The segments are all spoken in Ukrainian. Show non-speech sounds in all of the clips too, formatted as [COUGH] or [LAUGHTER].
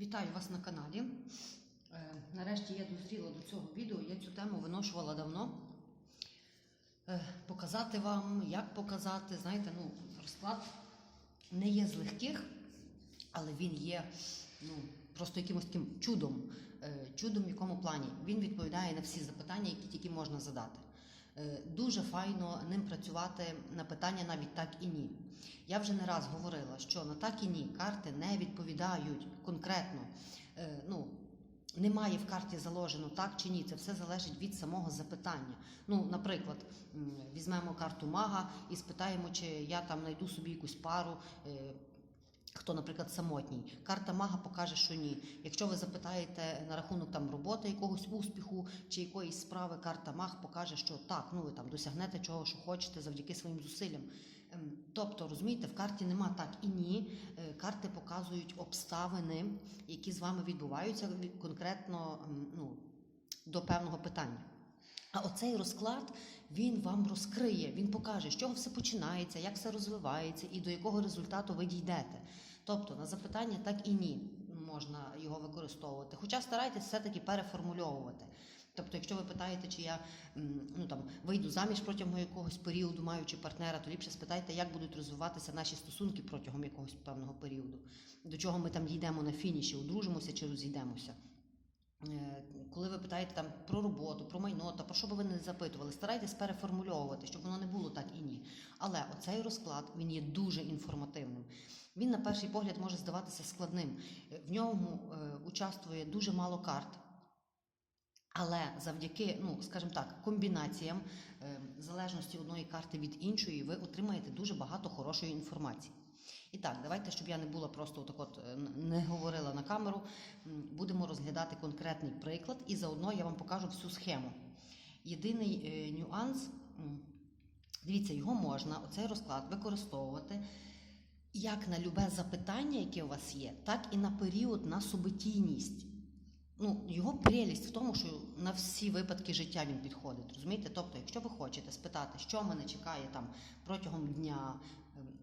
Вітаю вас на каналі. Е, Нарешті я дозріла до цього відео. Я цю тему виношувала давно. Е, Показати вам, як показати. Знаєте, ну, розклад не є з легких, але він є ну, просто якимось таким чудом. Е, Чудом в якому плані? Він відповідає на всі запитання, які тільки можна задати. Е, Дуже файно ним працювати на питання навіть так і ні. Я вже не раз говорила, що на так і ні карти не відповідають конкретно. Е, Ну, немає в карті заложено так чи ні. Це все залежить від самого запитання. Ну, наприклад, візьмемо карту мага і спитаємо, чи я там знайду собі якусь пару. Хто, наприклад, самотній, карта мага покаже, що ні. Якщо ви запитаєте на рахунок там роботи якогось успіху чи якоїсь справи, карта маг покаже, що так, ну ви там досягнете чого, що хочете завдяки своїм зусиллям. Ем, Тобто, розумієте, в карті нема так і ні. Е, Карти показують обставини, які з вами відбуваються конкретно ем, ну, до певного питання. А оцей розклад він вам розкриє, він покаже, з чого все починається, як все розвивається і до якого результату ви дійдете. Тобто на запитання так і ні можна його використовувати. Хоча старайтесь все-таки переформульовувати. Тобто, якщо ви питаєте, чи я ну, там, вийду заміж протягом якогось періоду, маючи партнера, то ліпше спитайте, як будуть розвиватися наші стосунки протягом якогось певного періоду, до чого ми там дійдемо на фініші, одружимося чи розійдемося. Е, Коли ви питаєте там про роботу, про майно, та про що би ви не запитували, старайтесь переформульовувати, щоб воно не було так і ні. Але оцей розклад він є дуже інформативним. Він на перший погляд може здаватися складним. Е, В ньому е, участвує дуже мало карт. Але завдяки, ну скажімо так, комбінаціям е, залежності одної карти від іншої, ви отримаєте дуже багато хорошої інформації. І так, давайте, щоб я не була просто так от е, не говорила на камеру, будемо розглядати конкретний приклад, і заодно я вам покажу всю схему. Єдиний е, нюанс, дивіться, його можна, оцей розклад використовувати як на любе запитання, яке у вас є, так і на період на событійність. Ну, його прелість в тому, що на всі випадки життя він підходить. Розумієте? Тобто, якщо ви хочете спитати, що мене чекає там протягом дня,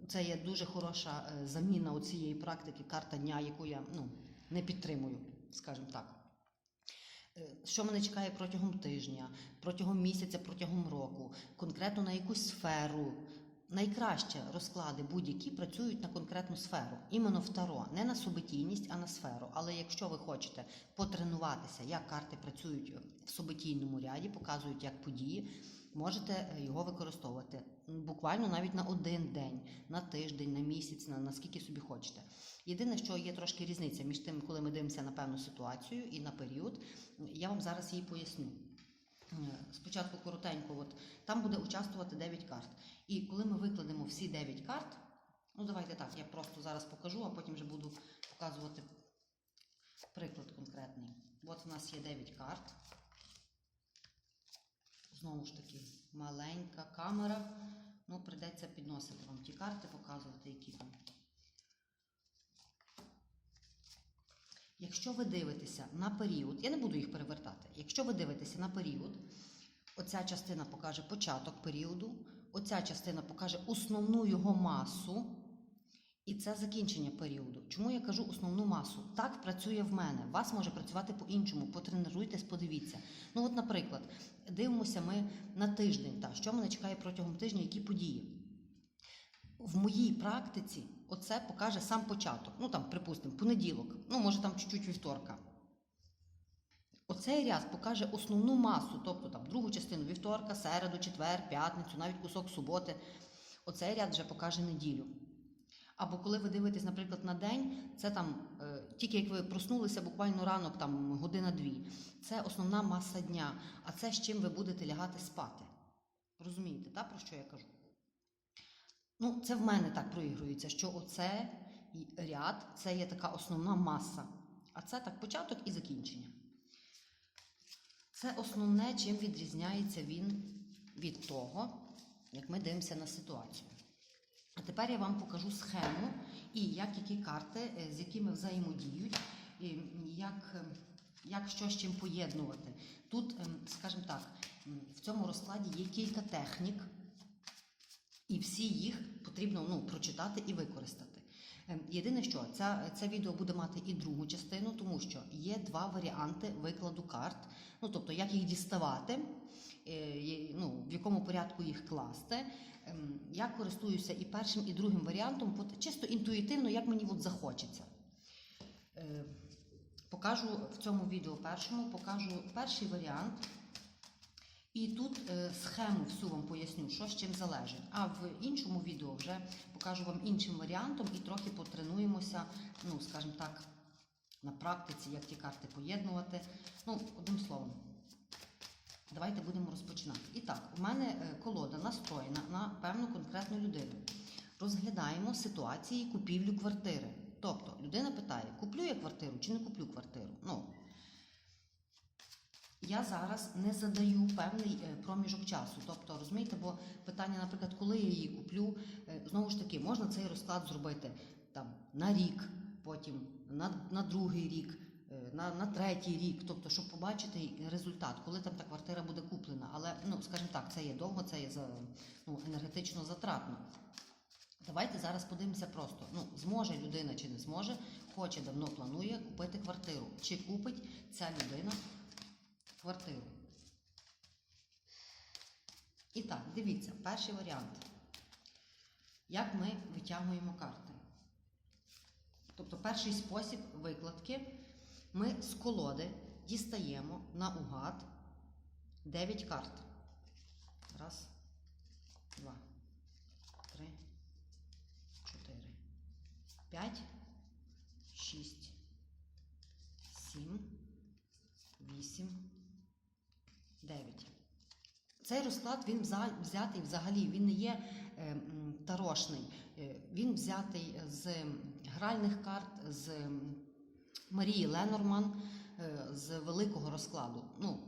це є дуже хороша е, заміна у цієї практики карта дня, яку я ну, не підтримую, скажімо так. Е, Що мене чекає протягом тижня, протягом місяця, протягом року, конкретно на якусь сферу. Найкраще розклади будь-які працюють на конкретну сферу, іменно в таро, не на событійність, а на сферу. Але якщо ви хочете потренуватися, як карти працюють в событійному ряді, показують як події, можете е, його використовувати буквально навіть на один день, на тиждень, на місяць, на наскільки собі хочете. Єдине, що є трошки різниця між тим, коли ми дивимося на певну ситуацію і на період, я вам зараз її поясню. Е, Спочатку коротенько, от там буде участвувати 9 карт. І коли ми викладемо всі 9 карт, ну давайте так, я просто зараз покажу, а потім вже буду показувати приклад конкретний. От у нас є 9 карт. Знову ж таки, маленька камера. Ну, прийдеться підносити вам ті карти, показувати, які там. Якщо ви дивитеся на період, я не буду їх перевертати. Якщо ви дивитеся на період, оця частина покаже початок періоду, оця частина покаже основну його масу, і це закінчення періоду. Чому я кажу основну масу? Так працює в мене. Вас може працювати по-іншому. Потренуйтесь, подивіться. Ну, от, наприклад, дивимося ми на тиждень. Та, що мене чекає протягом тижня, які події. В моїй практиці оце покаже сам початок. Ну там, припустимо, понеділок, ну може там чуть-чуть вівторка. Оцей ряд покаже основну масу, тобто там другу частину вівторка, середу, четвер, п'ятницю, навіть кусок суботи. Оцей ряд вже покаже неділю. Або коли ви дивитесь, наприклад, на день, це там е, тільки як ви проснулися, буквально ранок, там година-дві. Це основна маса дня, а це з чим ви будете лягати спати. Розумієте, так, про що я кажу? Ну, це в мене так проігрується, що оце ряд це є така основна маса. А це так початок і закінчення. Це основне, чим відрізняється він від того, як ми дивимося на ситуацію. А тепер я вам покажу схему і як які карти, е, з якими взаємодіють, і як, е, як що з чим поєднувати. Тут, ем, скажімо так, в цьому розкладі є кілька технік, і всі їх потрібно ну, прочитати і використати. Ем, Єдине, що ця, це відео буде мати і другу частину, тому що є два варіанти викладу карт. Ну, тобто, як їх діставати, ну, в якому порядку їх класти. Ем, Я користуюся і першим, і другим варіантом, чисто інтуїтивно, як мені от захочеться. Е, Покажу в цьому відео першому, покажу перший варіант. І тут е, схему всю вам поясню, що з чим залежить. А в іншому відео вже покажу вам іншим варіантом і трохи потренуємося, ну, скажімо так, на практиці, як ті карти поєднувати. Ну, одним словом, давайте будемо розпочинати. І так, у мене е, колода настроєна на певну конкретну людину. Розглядаємо ситуації купівлі квартири. Тобто людина питає, куплю я квартиру чи не куплю квартиру. Ну, я зараз не задаю певний е, проміжок часу. Тобто, розумієте, бо питання, наприклад, коли я її куплю, е, знову ж таки, можна цей розклад зробити там на рік, потім на, на другий рік, на, на третій рік, тобто, щоб побачити результат, коли там та квартира буде куплена. Але, ну, скажімо так, це є довго, це є ну, енергетично затратно. Давайте зараз подивимося просто. Ну, зможе людина чи не зможе, хоче, давно планує купити квартиру. Чи купить ця людина квартиру? І так, дивіться, перший варіант. Як ми витягуємо карти? Тобто, перший спосіб викладки ми з колоди дістаємо наугад 9 карт. Раз, два, три, чотири, п'ять, шість, сім, вісім, дев'ять. Цей розклад він взятий взагалі, він не є е, тарошний. Е, Він взятий з гральних карт, з Марії Ленорман, е, з великого розкладу. Ну,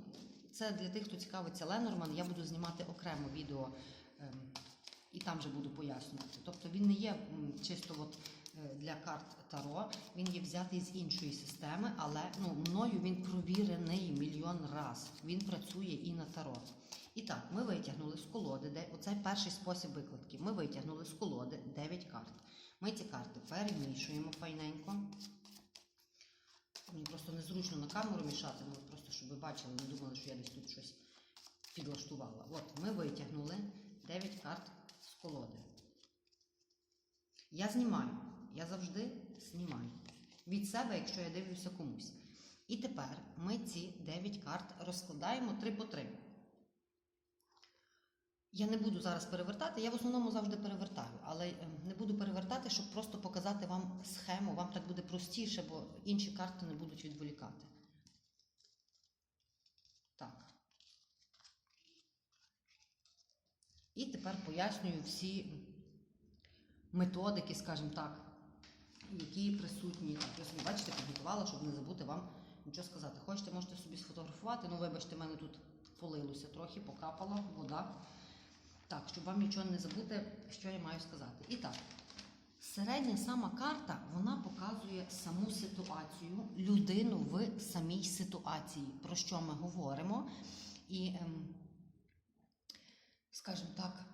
це для тих, хто цікавиться Ленорман, я буду знімати окремо відео ем, і там вже буду пояснювати. Тобто він не є чисто от, е, для карт Таро, він є взятий з іншої системи, але ну, мною він провірений мільйон раз. Він працює і на Таро. І так, ми витягнули з колоди, де оцей перший спосіб викладки. Ми витягнули з колоди 9 карт. Ми ці карти перемішуємо файненько. Мені просто незручно на камеру мішати, ну просто щоб ви бачили, не думали, що я десь тут щось підлаштувала. От, ми витягнули 9 карт з колоди. Я знімаю. Я завжди знімаю. Від себе, якщо я дивлюся комусь. І тепер ми ці 9 карт розкладаємо 3 по 3. Я не буду зараз перевертати, я в основному завжди перевертаю, але е, не буду перевертати, щоб просто показати вам схему. Вам так буде простіше, бо інші карти не будуть відволікати. Так. І тепер пояснюю всі методики, скажімо так, які присутні. Бачите, підготувала, щоб не забути вам нічого сказати. Хочете, можете собі сфотографувати. Ну, вибачте, в мене тут полилося трохи, покапала вода. Так, щоб вам нічого не забути, що я маю сказати. І так, середня сама карта вона показує саму ситуацію, людину в самій ситуації, про що ми говоримо. І, ем, скажімо так,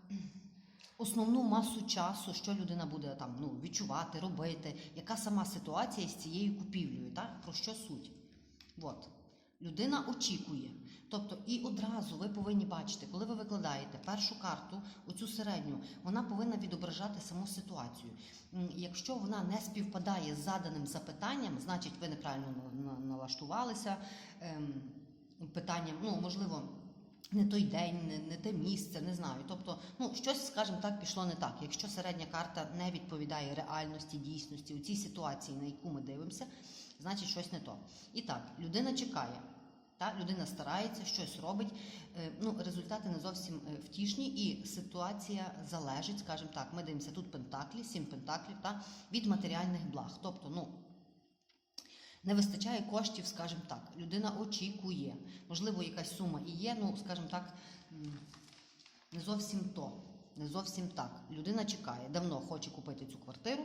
основну масу часу, що людина буде там ну, відчувати, робити, яка сама ситуація з цією купівлею, так? про що суть. От. Людина очікує. Тобто, і одразу ви повинні бачити, коли ви викладаєте першу карту, оцю середню, вона повинна відображати саму ситуацію. Якщо вона не співпадає з заданим запитанням, значить ви неправильно на- на- налаштувалися. Ем, питанням, ну можливо. Не той день, не, не те місце, не знаю. Тобто, ну щось, скажімо так, пішло не так. Якщо середня карта не відповідає реальності, дійсності у цій ситуації, на яку ми дивимося, значить щось не то. І так, людина чекає. Та людина старається, щось робить. Е, Ну, результати не зовсім е, втішні, і ситуація залежить, скажімо так, ми дивимося тут пентаклі, сім пентаклів, та від матеріальних благ. Тобто, ну. Не вистачає коштів, скажімо так. Людина очікує. Можливо, якась сума і є, ну, скажімо так, не зовсім то. Не зовсім так. Людина чекає, давно хоче купити цю квартиру,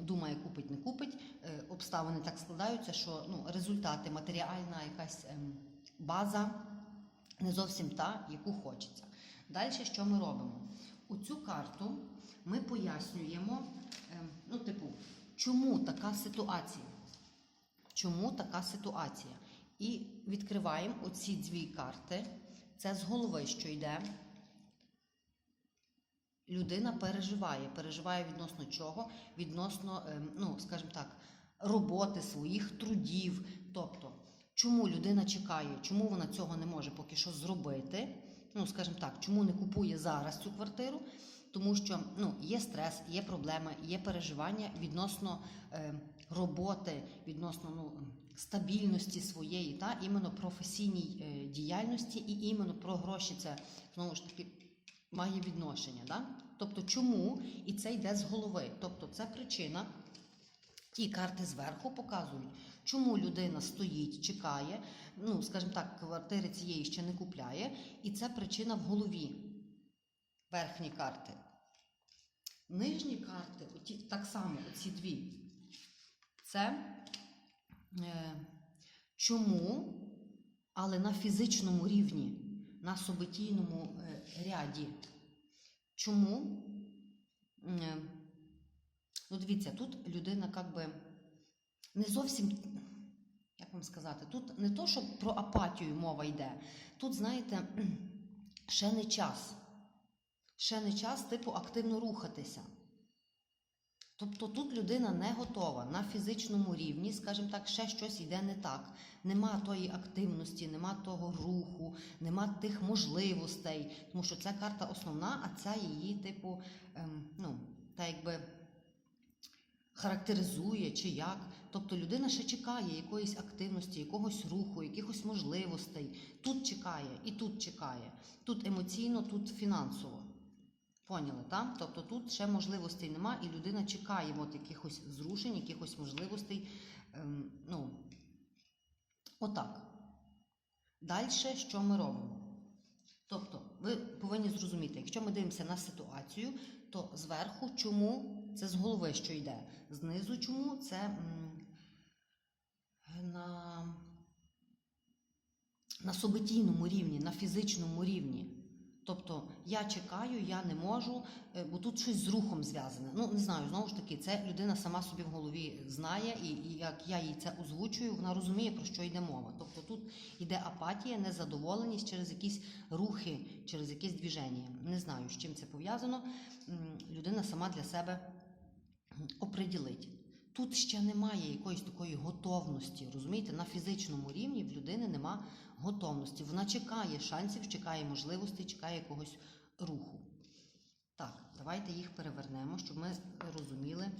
думає, купить, не купить. Е, Обставини так складаються, що ну, результати, матеріальна якась ем, база не зовсім та, яку хочеться. Далі що ми робимо? У цю карту ми пояснюємо, ем, Ну, типу, чому така ситуація? Чому така ситуація? І відкриваємо оці дві карти. Це з голови, що йде. Людина переживає. Переживає відносно чого? Відносно, ем, ну, скажімо так, роботи своїх трудів. Тобто, чому людина чекає, чому вона цього не може поки що зробити? Ну, скажімо так, чому не купує зараз цю квартиру? Тому що ну, є стрес, є проблеми, є переживання відносно е, роботи, відносно ну, стабільності своєї, та іменно професійній е, діяльності, і іменно про гроші це знову ж таки має відношення. Да? Тобто, чому і це йде з голови? Тобто, це причина. Ті карти зверху показують, чому людина стоїть, чекає, ну, скажімо так, квартири цієї ще не купляє, і це причина в голові. Верхні карти. Нижні карти, оті, так само, оці дві. Це е, чому, але на фізичному рівні, на событійному е, ряді. Чому? Е, Ну, дивіться, тут людина як би не зовсім, як вам сказати, тут не то, що про апатію мова йде. Тут, знаєте, [CLEARS THROAT] ще не час. Ще не час, типу, активно рухатися. Тобто тут людина не готова на фізичному рівні, скажімо так, ще щось йде не так. Нема тої активності, нема того руху, нема тих можливостей. Тому що ця карта основна, а ця її, типу, ем, ну, та якби характеризує чи як. Тобто людина ще чекає якоїсь активності, якогось руху, якихось можливостей. Тут чекає і тут чекає. Тут емоційно, тут фінансово. Поняли, так? Тобто тут ще можливостей нема, і людина чекає от якихось зрушень, якихось можливостей. Ем, ну, отак. Далі що ми робимо? Тобто, ви повинні зрозуміти, якщо ми дивимося на ситуацію, то зверху чому це з голови, що йде. Знизу чому це м, на, на событійному рівні, на фізичному рівні. Тобто я чекаю, я не можу, е, бо тут щось з рухом зв'язане. Ну, не знаю, знову ж таки, це людина сама собі в голові знає, і, і як я їй це озвучую, вона розуміє, про що йде мова. Тобто тут йде апатія, незадоволеність через якісь рухи, через якесь движення. Не знаю, з чим це пов'язано. Людина сама для себе оприділить. Тут ще немає якоїсь такої готовності, розумієте, на фізичному рівні в людини нема готовності. Вона чекає шансів, чекає можливостей, чекає якогось руху. Так, давайте їх перевернемо, щоб ми розуміли,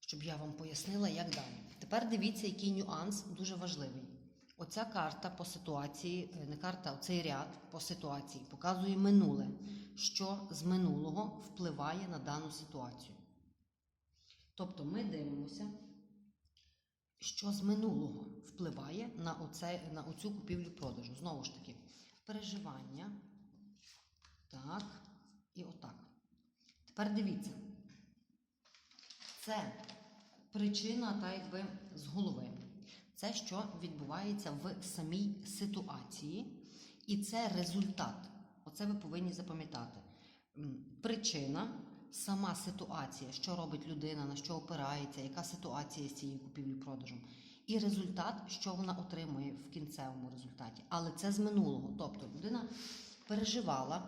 щоб я вам пояснила, як далі. Tепер дивіться, який нюанс дуже важливий. Оця карта по ситуації, е, не карта, оцей ряд по ситуації показує минуле, що з минулого впливає на дану ситуацію. Тобто ми дивимося, що з минулого впливає на, оце, на оцю купівлю-продажу. Знову ж таки, переживання. Так, і отак. Тепер дивіться. Це причина, так якби з голови. Це, що відбувається в самій ситуації, і це результат. Оце ви повинні запам'ятати. Причина, сама ситуація, що робить людина, на що опирається, яка ситуація з цією купівлею-продажем. І результат, що вона отримує в кінцевому результаті. Але це з минулого. Тобто людина переживала,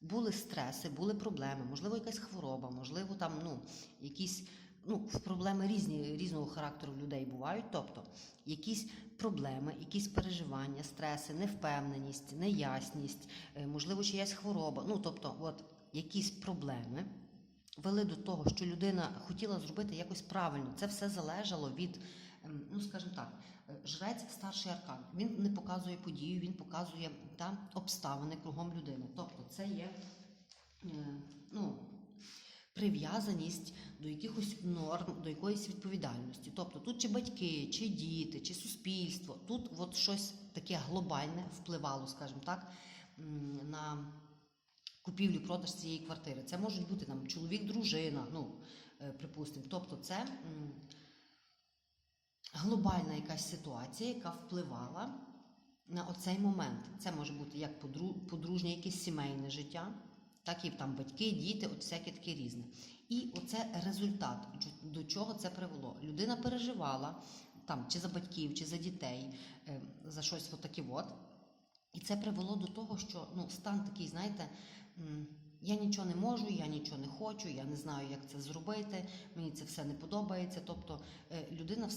були стреси, були проблеми, можливо, якась хвороба, можливо, там ну, якісь ну, проблеми різні, різного характеру людей бувають. Тобто якісь проблеми, якісь переживання, стреси, невпевненість, неясність, е, можливо, чиясь хвороба. Ну, тобто, от якісь проблеми вели до того, що людина хотіла зробити якось правильно. Це все залежало від, ем, ну скажімо так, е, жрець старший аркан. Він не показує подію, він показує та, обставини кругом людини. Тобто, це є е, ну, прив'язаність до якихось норм, до якоїсь відповідальності. Тобто тут чи батьки, чи діти, чи суспільство, тут от щось таке глобальне впливало, скажімо так, на купівлю продаж цієї квартири. Це можуть бути там чоловік, дружина, ну, е, припустимо. Тобто, це глобальна якась ситуація, яка впливала на оцей момент. Це може бути як подружнє якесь сімейне життя, Так і там батьки, діти, от всяке таке різне. І оце результат, до чого це привело. Людина переживала там чи за батьків, чи за дітей, е, за щось отаке от. І це привело до того, що ну, стан такий, знаєте, я нічого не можу, я нічого не хочу, я не знаю, як це зробити, мені це все не подобається. Тобто е, людина в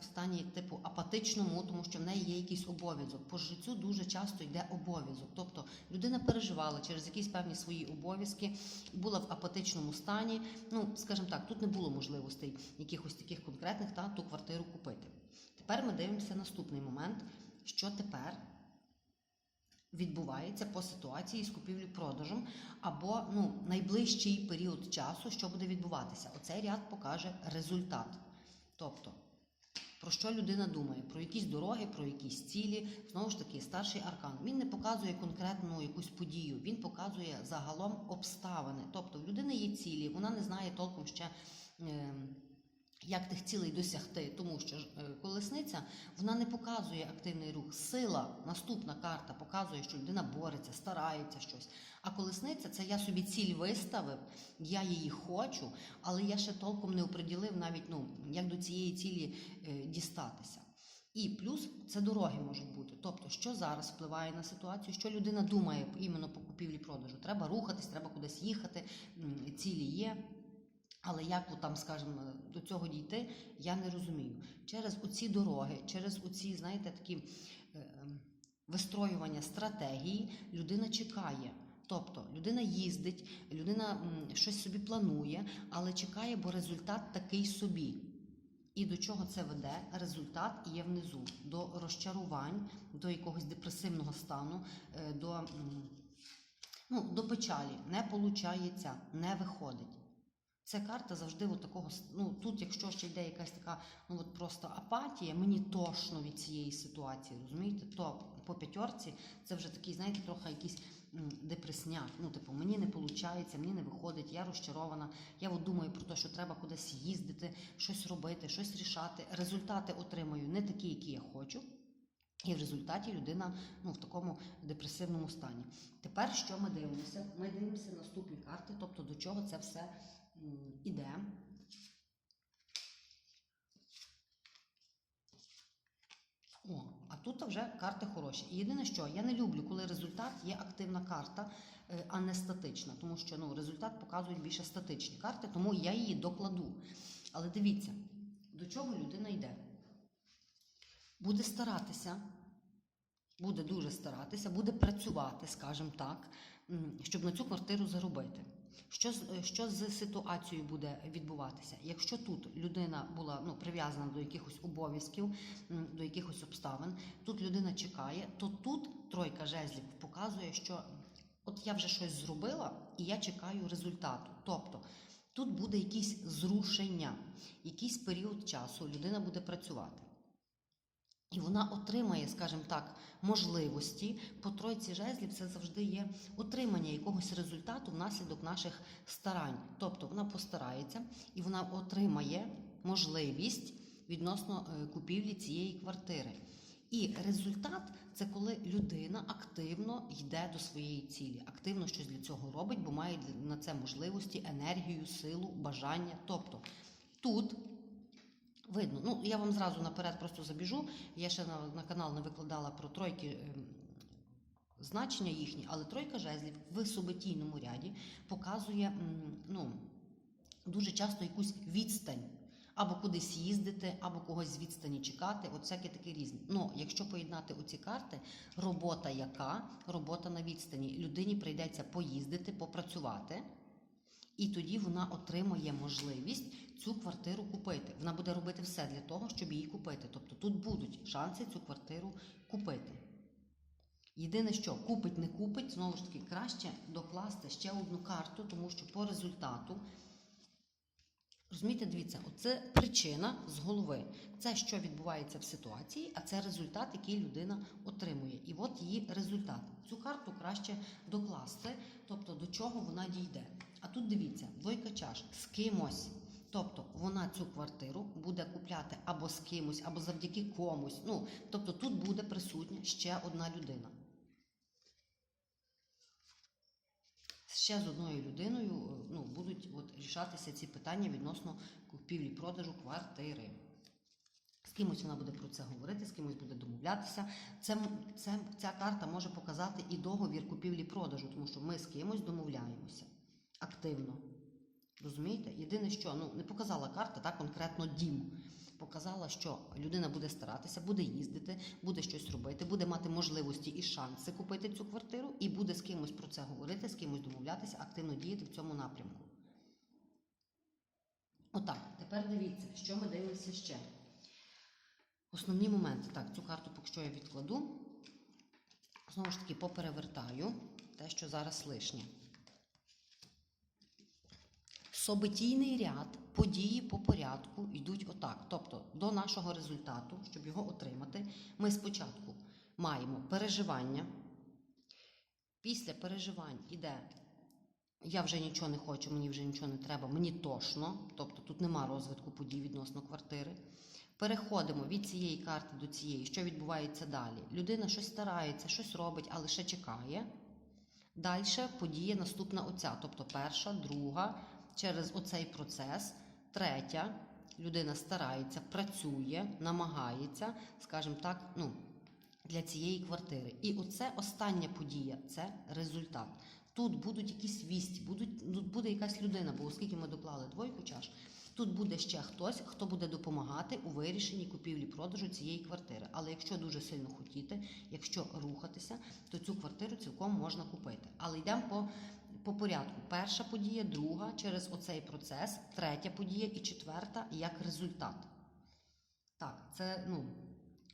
в стані типу апатичному, тому що в неї є якийсь обов'язок. По життю дуже часто йде обов'язок. Тобто людина переживала через якісь певні свої обов'язки, була в апатичному стані. Ну, скажімо так, тут не було можливостей якихось таких конкретних та ту квартиру купити. Тепер ми дивимося наступний момент, що тепер відбувається по ситуації з купівлі-продажем або ну, найближчий період часу, що буде відбуватися. Оцей ряд покаже результат. Тобто, про що людина думає, про якісь дороги, про якісь цілі. Знову ж таки, старший аркан. Він не показує конкретну якусь подію, він показує загалом обставини. Тобто, в людини є цілі, вона не знає толком ще. Е- як тих цілей досягти, тому що е, колесниця вона не показує активний рух. Сила, наступна карта показує, що людина бореться, старається щось. А колесниця це я собі ціль виставив, я її хочу, але я ще толком не оприділив навіть ну, як до цієї цілі е, дістатися. І плюс це дороги можуть бути. Тобто, що зараз впливає на ситуацію, що людина думає іменно по купівлі-продажу. Треба рухатись, треба кудись їхати, цілі є. Але як там, скажімо, до цього дійти, я не розумію. Через оці дороги, через оці, знаєте, такі е, ем, вистроювання стратегії людина чекає. Тобто людина їздить, людина щось собі планує, але чекає, бо результат такий собі. І до чого це веде? Результат є внизу до розчарувань, до якогось депресивного стану, е, до, ну, до печалі. Не получається, не виходить. Ця карта завжди от такого, ну тут, якщо ще йде якась така, ну от просто апатія, мені тошно від цієї ситуації, розумієте? То по п'ятерці це вже такий, знаєте, трохи якийсь депресняк. Ну, типу, мені не виходить, мені не виходить, я розчарована. Я от думаю про те, що треба кудись їздити, щось робити, щось рішати. Результати отримаю не такі, які я хочу. І в результаті людина ну, в такому депресивному стані. Тепер що ми дивимося? Ми дивимося наступні карти, тобто до чого це все іде. О, а тут вже карти хороші. Єдине, що я не люблю, коли результат є активна карта, е, а не статична, тому що ну, результат показують більше статичні карти, тому я її докладу. Але дивіться, до чого людина йде. Буде старатися, буде дуже старатися, буде працювати, скажімо так, щоб на цю квартиру заробити. Що е, що з ситуацією буде відбуватися? Якщо тут людина була ну, прив'язана до якихось обов'язків, до якихось обставин, тут людина чекає, то тут тройка жезлів показує, що от я вже щось зробила і я чекаю результату. Тобто тут буде якісь зрушення, якийсь період часу людина буде працювати. І вона отримає, скажімо так, можливості. По тройці жезлів це завжди є отримання якогось результату внаслідок наших старань. Тобто вона постарається і вона отримає можливість відносно е, купівлі цієї квартири. І результат це коли людина активно йде до своєї цілі, активно щось для цього робить, бо має на це можливості, енергію, силу, бажання. Тобто тут Видно. Ну, я вам зразу наперед просто забіжу. Я ще на, на канал не викладала про тройки ем, значення їхні, але тройка жезлів в суботійному ряді показує ну, дуже часто якусь відстань. Або кудись їздити, або когось з відстані чекати, от всяке таке різне. Ну, якщо поєднати оці карти, робота яка? Робота на відстані. Людині прийдеться поїздити, попрацювати, і тоді вона отримує можливість цю квартиру купити. Вона буде робити все для того, щоб її купити. Тобто тут будуть шанси цю квартиру купити. Єдине, що купить, не купить, знову ж таки, краще докласти ще одну карту, тому що по результату. Розумієте, дивіться, оце причина з голови. Це що відбувається в ситуації, а це результат, який людина отримує. І от її результат. Цю карту краще докласти, тобто до чого вона дійде. А тут дивіться, двойка чаш з кимось. Тобто вона цю квартиру буде купляти або з кимось, або завдяки комусь. Ну, тобто тут буде присутня ще одна людина. Ще з одною людиною е, ну, будуть от, рішатися ці питання відносно купівлі-продажу квартири. З кимось вона буде про це говорити, з кимось буде домовлятися. Це, це, ця карта може показати і договір купівлі-продажу, тому що ми з кимось домовляємося активно. Розумієте? Єдине, що ну, не показала карта так конкретно дім. Показала, що людина буде старатися, буде їздити, буде щось робити, буде мати можливості і шанси купити цю квартиру, і буде з кимось про це говорити, з кимось домовлятися, активно діяти в цьому напрямку. Отак, тепер дивіться, що ми дивимося ще. Основні моменти. Так, цю карту поки що я відкладу. Знову ж таки, поперевертаю те, що зараз лишнє. Собитійний ряд, події по порядку йдуть отак. Тобто до нашого результату, щоб його отримати, ми спочатку маємо переживання. Після переживань іде я вже нічого не хочу, мені вже нічого не треба, мені тошно. Тобто тут нема розвитку подій відносно квартири. Переходимо від цієї карти до цієї, що відбувається далі. Людина щось старається, щось робить, але ще чекає. Далі подія наступна оця, тобто перша, друга, через оцей процес, третя. Людина старається, працює, намагається, скажімо так, ну, для цієї квартири. І оце остання подія це результат. Тут будуть якісь вісті, будуть, тут буде якась людина, бо оскільки ми доклали двойку чаш, тут буде ще хтось, хто буде допомагати у вирішенні купівлі-продажу цієї квартири. Але якщо дуже сильно хотіти, якщо рухатися, то цю квартиру цілком можна купити. Але йдемо по, по порядку. Перша подія, друга через оцей процес, третя подія і четверта як результат. Так, це ну,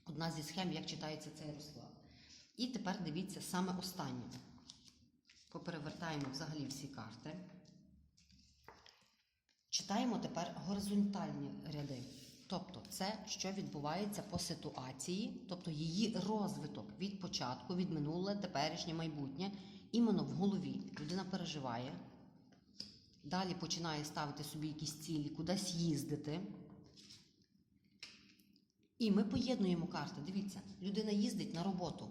одна зі схем, як читається цей розклад. І тепер дивіться саме останнє. Поперевертаємо взагалі всі карти. Читаємо тепер горизонтальні ряди. Тобто, це що відбувається по ситуації, тобто її розвиток від початку, від минуле, теперішнє, майбутнє, іменно в голові. Людина переживає, далі починає ставити собі якісь цілі, кудись їздити. І ми поєднуємо карти. Дивіться, людина їздить на роботу.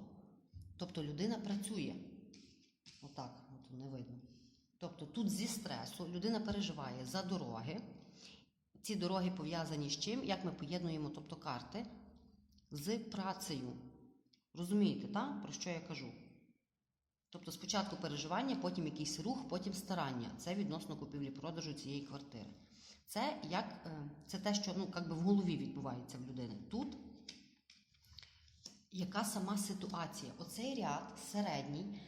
Тобто людина працює. Отак, от не видно. Тобто тут зі стресу людина переживає за дороги. Ці дороги пов'язані з чим? Як ми поєднуємо тобто, карти з працею. Розумієте, так? про що я кажу? Тобто спочатку переживання, потім якийсь рух, потім старання. Це відносно купівлі-продажу цієї квартири. Це як е, це те, що ну, як би в голові відбувається в людини. Тут яка сама ситуація? Оцей ряд середній,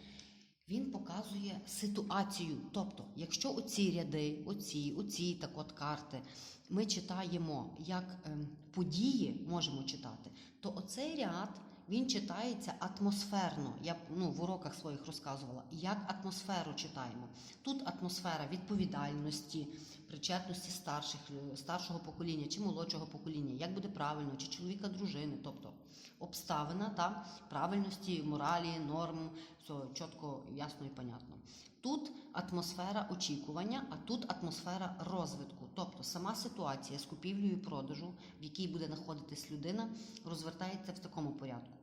він показує ситуацію. Тобто, якщо оці ряди, оці, оці так от карти, ми читаємо як ем, події, можемо читати, то оцей ряд. Він читається атмосферно. Я ну, в уроках своїх розказувала, як атмосферу читаємо. Тут атмосфера відповідальності, причетності старших, старшого покоління чи молодшого покоління, як буде правильно, чи чоловіка, дружини, тобто обставина та правильності, моралі, норм, все чітко, ясно і понятно. Тут атмосфера очікування, а тут атмосфера розвитку. Тобто сама ситуація з купівлею і продажу, в якій буде знаходитись людина, розвертається в такому порядку.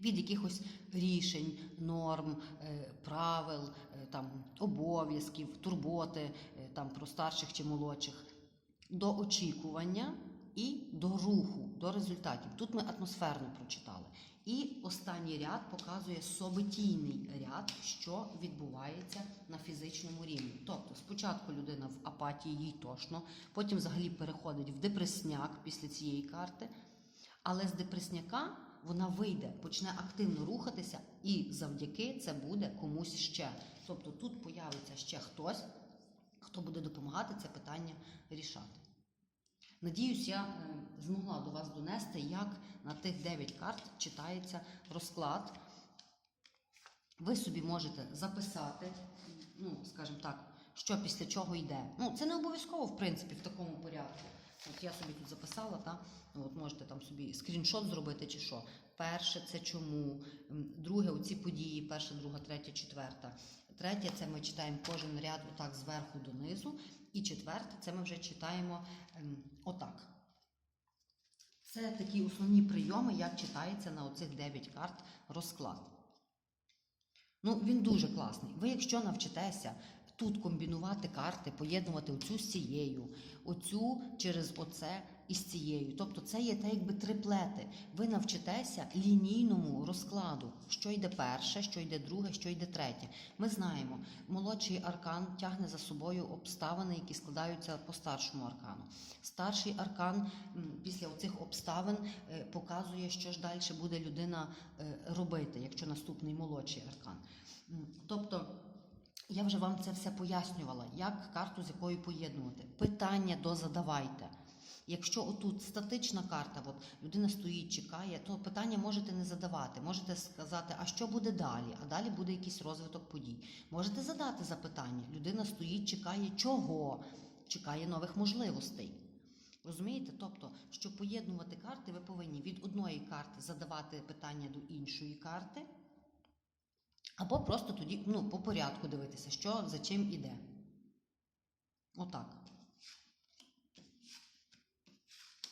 Від якихось рішень, норм, е, правил, е, там, обов'язків, турботи е, там, про старших чи молодших, до очікування і до руху, до результатів. Тут ми атмосферно прочитали. І останній ряд показує собитійний ряд, що відбувається на фізичному рівні. Тобто, спочатку людина в апатії, їй тошно, потім взагалі переходить в депресняк після цієї карти. Але з депресняка вона вийде, почне активно рухатися, і завдяки це буде комусь ще. Тобто тут появиться ще хтось, хто буде допомагати це питання рішати. Надіюсь, я е, змогла до вас донести, як на тих 9 карт читається розклад. Ви собі можете записати, ну, скажімо так, що після чого йде. Ну, це не обов'язково, в принципі, в такому порядку. От я собі тут записала, та? Ну, от можете там собі скріншот зробити чи що. Перше це чому, друге оці події, перша, друга, третя, четверта. Третє це ми читаємо кожен ряд отак зверху донизу. І четверте це ми вже читаємо ем, отак. Це такі основні прийоми, як читається на оцих 9 карт розклад. Ну, він дуже класний. Ви, якщо навчитеся тут комбінувати карти, поєднувати оцю з цією, оцю через оце і з цією. Тобто це є так якби триплети. Ви навчитеся лінійному розкладу, що йде перше, що йде друге, що йде третє. Ми знаємо, молодший аркан тягне за собою обставини, які складаються по старшому аркану. Старший аркан після оцих обставин е, показує, що ж далі буде людина е, робити, якщо наступний молодший аркан. Тобто. Я вже вам це все пояснювала, як карту з якою поєднувати. Питання дозадавайте. Якщо отут статична карта, от людина стоїть, чекає, то питання можете не задавати. Можете сказати, а що буде далі? А далі буде якийсь розвиток подій. Можете задати запитання. Людина стоїть, чекає чого? Чекає нових можливостей. Розумієте? Тобто, щоб поєднувати карти, ви повинні від одної карти задавати питання до іншої карти. Або просто тоді ну, по порядку дивитися, що за чим іде. Отак.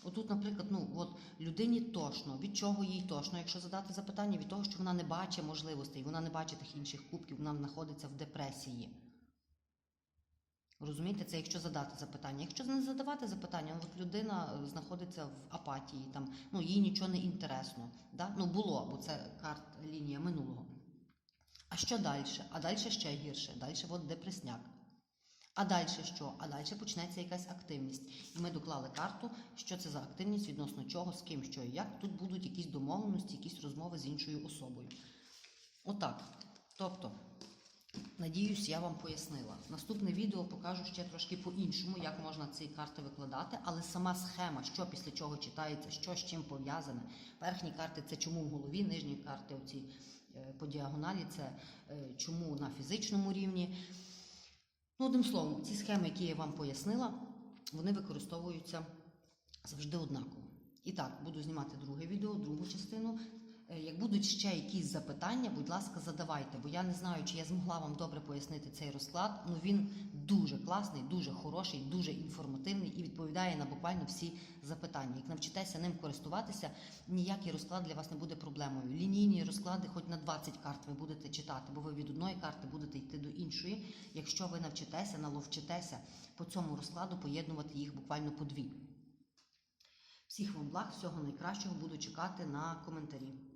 Отут, наприклад, ну от людині тошно, від чого їй тошно, якщо задати запитання, від того, що вона не бачить можливостей, вона не бачить тих інших кубків, вона знаходиться в депресії. Розумієте, це якщо задати запитання. Якщо не задавати запитання, от людина е, знаходиться в апатії, там, ну, їй нічого не інтересно. Да? Ну, було, бо це карт лінія минулого. А що далі? А далі ще гірше. Далі от депресняк. А далі що? А далі почнеться якась активність. І ми доклали карту, що це за активність, відносно чого, з ким, що і як. Тут будуть якісь домовленості, якісь розмови з іншою особою. Отак. Тобто, надіюсь, я вам пояснила. Наступне відео покажу ще трошки по-іншому, як можна ці карти викладати, але сама схема, що після чого читається, що з чим пов'язане. Верхні карти це чому в голові, нижні карти оці е, по діагоналі, це е, чому на фізичному рівні. Ну, одним словом, ці схеми, які я вам пояснила, вони використовуються завжди однаково. І так, буду знімати друге відео, другу частину. Е, Як будуть ще якісь запитання, будь ласка, задавайте, бо я не знаю, чи я змогла вам добре пояснити цей розклад. Ну він дуже класний, дуже хороший, дуже інформативний і відповідає на буквально всі запитання. Як навчитеся ним користуватися, ніякий розклад для вас не буде проблемою. Лінійні розклади, хоч на 20 карт ви будете читати, бо ви від одної карти будете йти до іншої. Якщо ви навчитеся, наловчитеся по цьому розкладу поєднувати їх буквально по дві. Всіх вам благ, всього найкращого буду чекати на коментарі.